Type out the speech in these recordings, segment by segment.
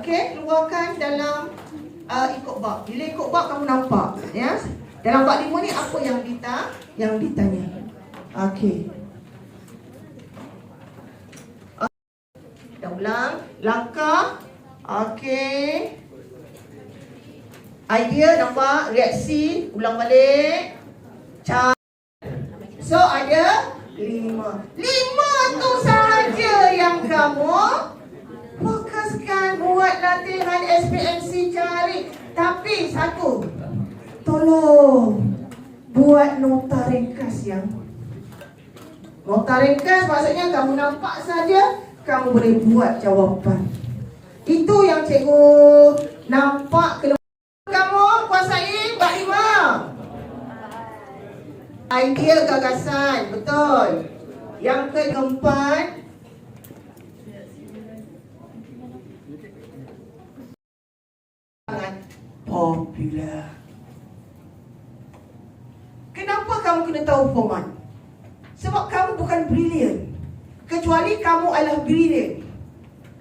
Okey, keluarkan dalam uh, ikut bab. Bila ikut bab kamu nampak, ya. Dalam bab lima ni apa yang dita yang ditanya. Okey. Dah ulang. Langkah. Okey. Idea nampak, reaksi, ulang balik. Cara. So ada lima. Lima tu sahaja yang kamu SPMC cari. Tapi satu, tolong buat nota ringkas yang Nota ringkas maksudnya kamu nampak saja kamu boleh buat jawapan. Itu yang cikgu nampak keluar. Kamu kuasai bab lima. Idea gagasan, betul. Yang keempat, popular. Kenapa kamu kena tahu format? Sebab kamu bukan brilliant. Kecuali kamu adalah brilliant.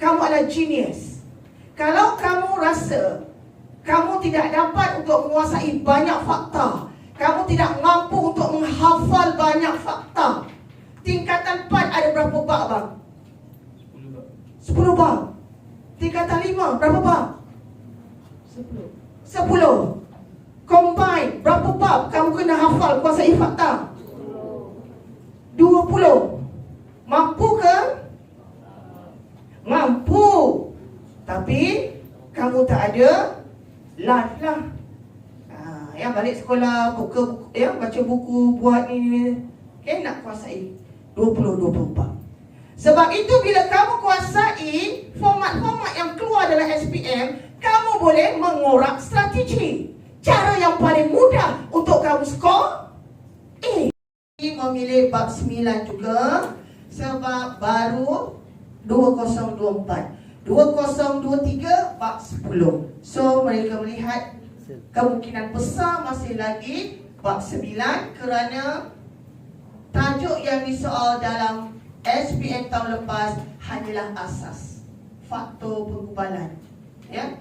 Kamu adalah genius. Kalau kamu rasa kamu tidak dapat untuk menguasai banyak fakta, kamu tidak mampu untuk menghafal banyak fakta. Tingkatan 4 ada berapa bab bang? 10 bab. Tingkatan 5 berapa bab? 10. 10. Combine berapa bab kamu kena hafal kuasai fakta? 20. Mampu ke? Mampu. Tapi kamu tak ada life lah. Ha, yang balik sekolah buka buku, ya baca buku buat ni ni. Okay, nak kuasai 20 24. Sebab itu bila kamu kuasai format-format yang keluar dalam SPM, kamu boleh mengorak strategi. Cara yang paling mudah untuk kamu skor A. Memilih bab 9 juga sebab baru 2024. 2023 bab 10. So mereka melihat kemungkinan besar masih lagi bab 9 kerana tajuk yang disoal dalam SPM tahun lepas hanyalah asas faktor penggubalan. Ya.